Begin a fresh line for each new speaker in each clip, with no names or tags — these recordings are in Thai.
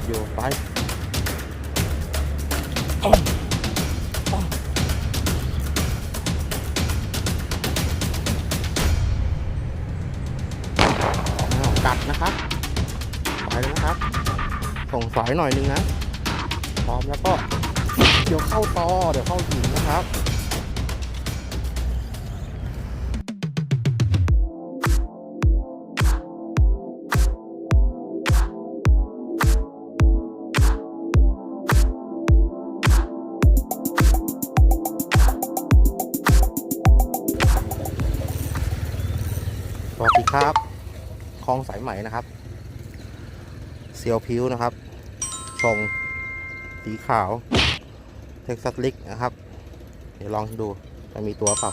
ดอยู่ไปกัดนะครับไปเลยนะครับ ส่งสายหน่อยนึงนะ พร้อมแล้วก็ เดี๋ยวเข้าต่อ เดี๋ยวเข้าหินนะครับ ครับคลองสายไหมนะครับเซียวพิ้วนะครับชงสีขาวเท็กซัสลิกนะครับ เดี๋ยวลองดูจะมีตัวเปล่า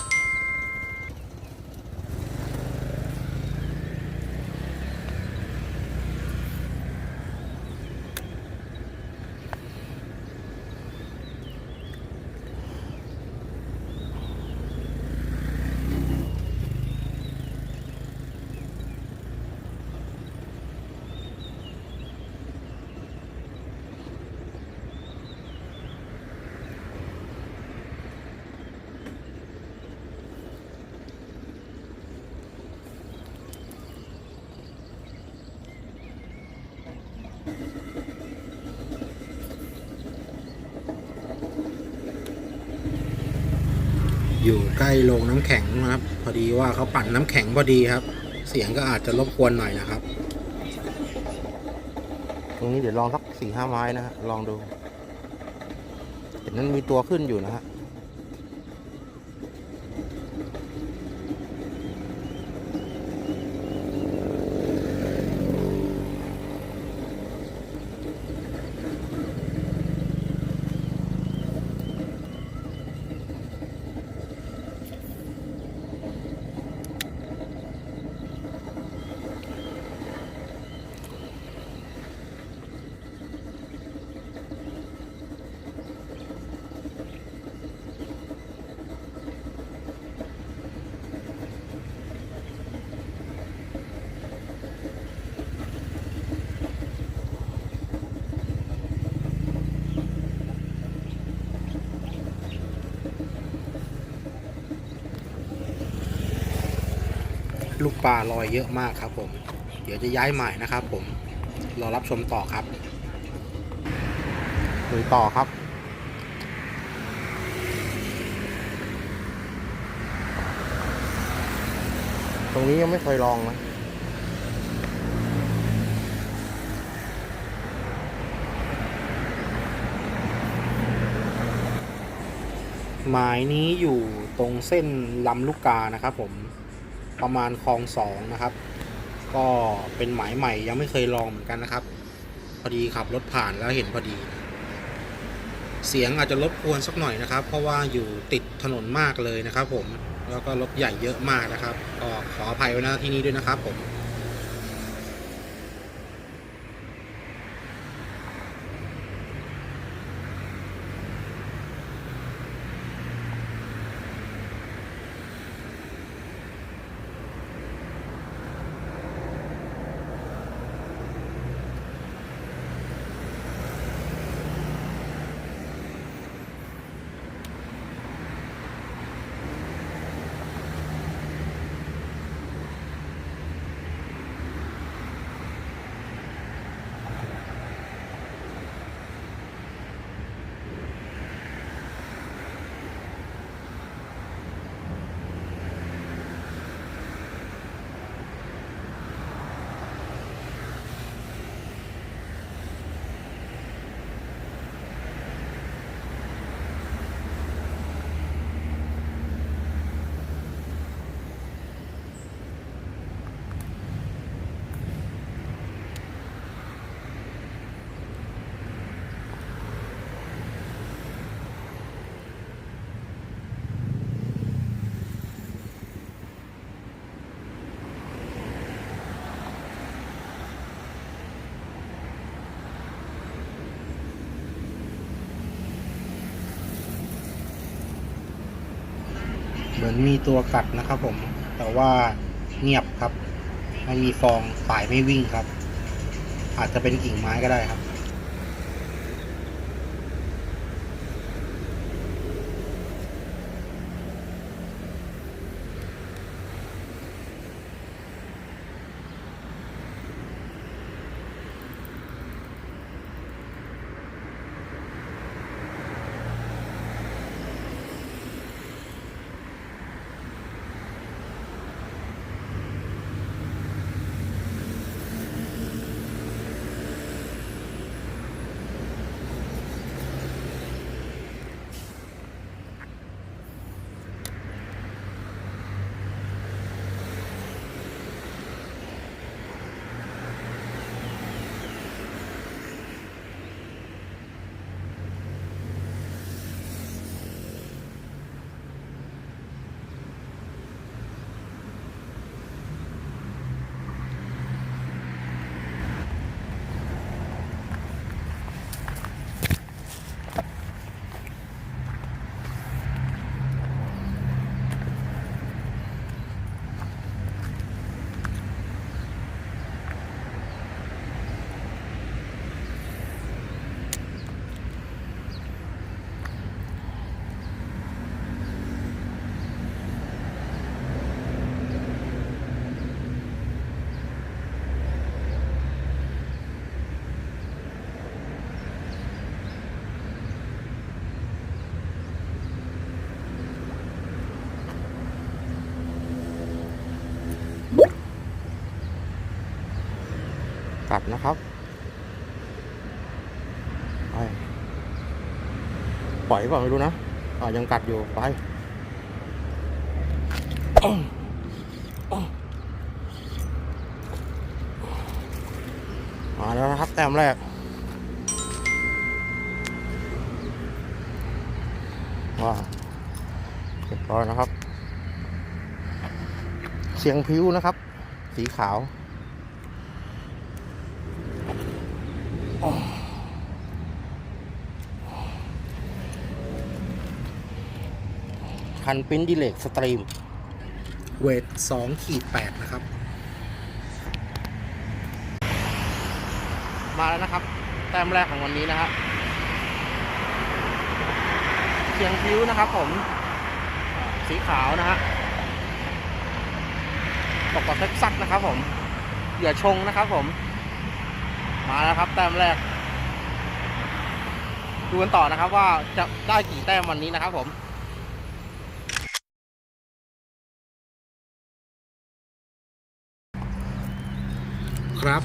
ใกล้โรงน้ำแข็งนะครับ พอดีว่าเขาปั่นน้ำแข็งพอดีครับ เสียงก็อาจจะรบกวนหน่อยนะครับ ตรงนี้เดี๋ยวลองสักสี่ห้าไม้นะฮะลองดูเห็นนั้นมีตัวขึ้นอยู่นะฮะ ลูกปลาลอยเยอะมากครับผม เดี๋ยวจะย้ายใหม่นะครับผม รอรับชมต่อครับลุยต่อครับตรงนี้ยังไม่เคยลองนะหมายนี้อยู่ตรงเส้นลำลูกกานะครับผม ประมาณคลองสองนะครับ ก็เป็นหมายใหม่ยังไม่เคยลองเหมือนกันนะครับ พอดีขับรถผ่านแล้วเห็นพอดี เสียงอาจจะรบกวนสักหน่อยนะครับ เพราะว่าอยู่ติดถนนมากเลยนะครับ ผมแล้วก็รถใหญ่เยอะมากนะครับ ก็ขออภัยไว้ณที่นี้ด้วยนะครับผม เหมือนมีตัวกัดนะครับผม แต่ว่าเงียบครับ ไม่มีฟองสายไม่วิ่งครับ อาจจะเป็นกิ่งไม้ก็ได้ครับ กัดนะครับไปปล่อยเปล่าไม่รู้นะอ่ายังกัดอยู่ไปมาแล้วนะครับแต้มแรกว้าเรียบร้อยนะครับ เสียงผิวนะครับ สีขาว คันปิ้นดิเลกสตรีม เวทสองขีดแปดนะครับ มาแล้วนะครับ แต้มแรกของวันนี้นะครับเสียงพิ้วนะครับผม สีขาวนะฮะตกกับเท็กซัสนะครับผม เหยื่อชงนะครับผม มาแล้วครับแต้มแรก ดูกันต่อนะครับว่าจะได้กี่แต้มวันนี้นะครับผมครับ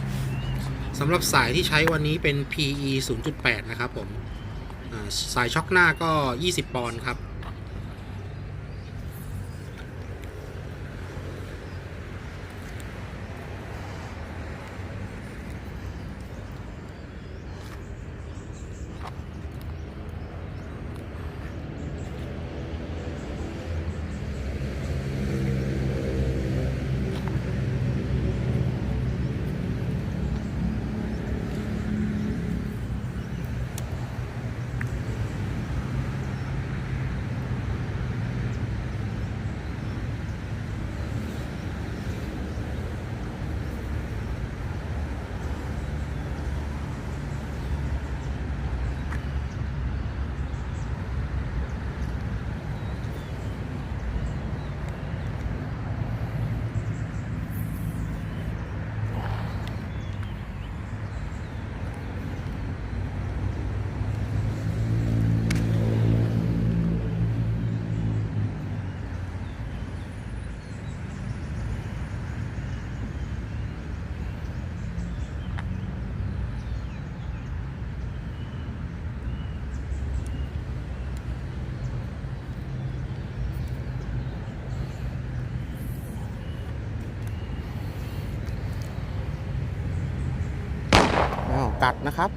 สำหรับสายที่ใช้วันนี้เป็น PE 0.8 นะครับผม สายช็อคหน้าก็ 20 ปอนด์ครับ กัดนะครับ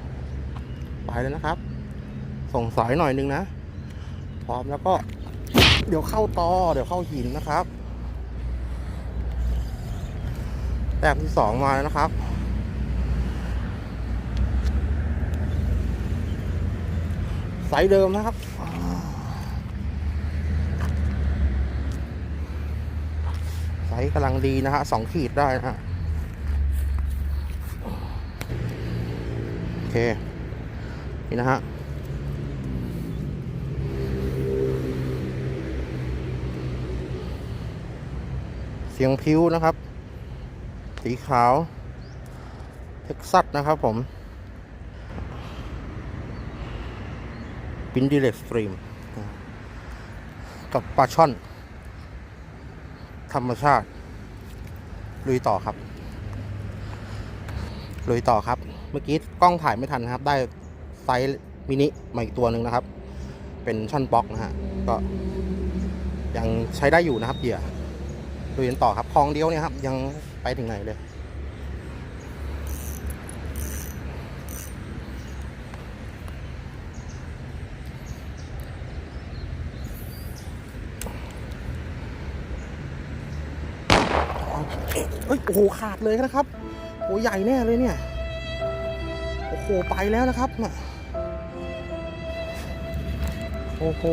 ไปเลยนะครับ ส่งสายหน่อยนึงนะ พร้อมแล้วก็ เดี๋ยวเข้าตอเดี๋ยวเข้าหินนะครับแต้มที่สองมาแล้วนะครับสายเดิมนะครับ สายกำลังดีนะฮะสองขีดได้นะฮะ
นี่นะฮะเสียงพิ้วนะครับ สีขาว เท็กซัสนะครับผมปินดีเล็กสตรีม กับปลาช่อน ธรรมชาติ ลุยต่อครับ ลุยต่อครับ เมื่อกี้กล้องถ่ายไม่ทันนะครับ ได้ไซส์มินิมาอีกตัวหนึ่งนะครับ เป็นช่อนบล็อกนะฮะก็ยังใช้ได้อยู่นะครับเหยื่อลุยกันต่อครับคลองเดียวเนี่ยครับ ยังไปถึงไหนเลยเอ้ยโอ้โหขาดเลยนะครับโอ้ใหญ่แน่เลยเนี่ย โอ้โหไปแล้วนะครับนะโอ้โห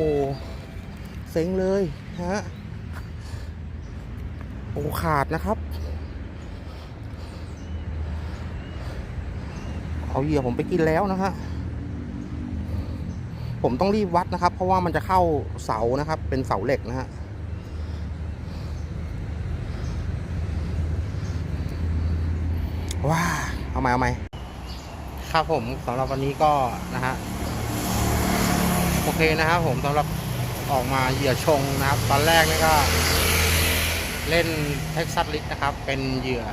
เซ็งเลยฮะโอ้ขาดนะครับ เอาเหยื่อผมไปกินแล้วนะฮะผมต้องรีบวัดนะครับ เพราะว่ามันจะเข้าเสานะครับ เป็นเสาเหล็กนะฮะว้าเอาใหม่เอาใหม่ ครับผมสำหรับวันนี้ก็นะฮะโอเคนะครับผมสำหรับออกมาเหยื่อชงนะครับ ตอนแรกนี่ก็ เล่นเท็กซัสลิกนะครับ เป็นเหยื่อ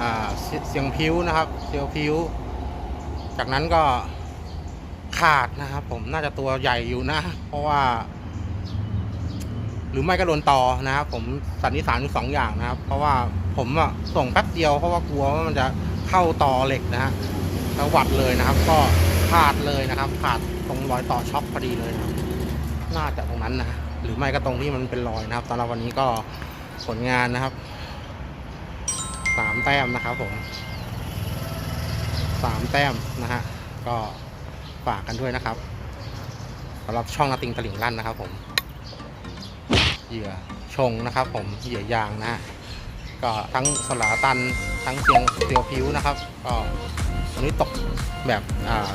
อ่าเสียงพิ้วนะครับ เสียวพิ้ว จากนั้นก็ขาดนะครับ ผมน่าจะตัวใหญ่อยู่นะ เพราะว่า หรือไม่ก็โดนต่อนะครับผมสันนิษฐานอยู่สองอย่างนะครับ เพราะว่าผมอะส่งแป๊บเดียวเพราะว่ากลัวว่ามันจะเข้าต่อเหล็กนะฮะ แล้ววัดเลยนะครับ ก็ขาดเลยนะครับ ขาดตรงรอยต่อช็อคพอดีเลยนะครับน่าจะตรงนั้นนะหรือไม่ก็ตรงที่มันเป็นรอยนะครับสำหรับวันนี้ก็ผลงานนะครับสามแต้มนะครับผมสามแต้มนะฮะก็ฝากกันด้วยนะครับสำหรับช่องนาติงตลิ่งลั่นนะครับผมเหยื่อชงนะครับ ผมเหยื่อยางนะฮะก็ทั้งสลาตันทั้งเสียงเสียวผิวนะครับ ก็ นี้ตกแบบ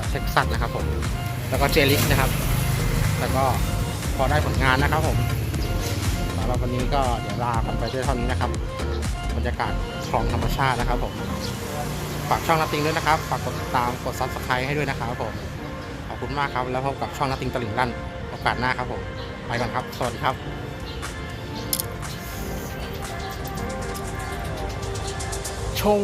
เท็กซัสนะครับผมแล้วก็เจลิกนะครับ แล้วก็พอได้ผลงานนะครับผมสำหรับวันนี้ก็เดี๋ยวลากันไปด้วยเท่านี้นะครับบรรยากาศคลองธรรมชาตินะครับผมฝากช่องนาติงด้วยนะครับฝากกดติดตามกดซับสไครต์ให้ด้วยนะครับผมขอบคุณมากครับ แล้วพบกับช่องนาติงตลิ่งลั่นโอกาสหน้าครับผมไปก่อนครับ สวัสดีครับชง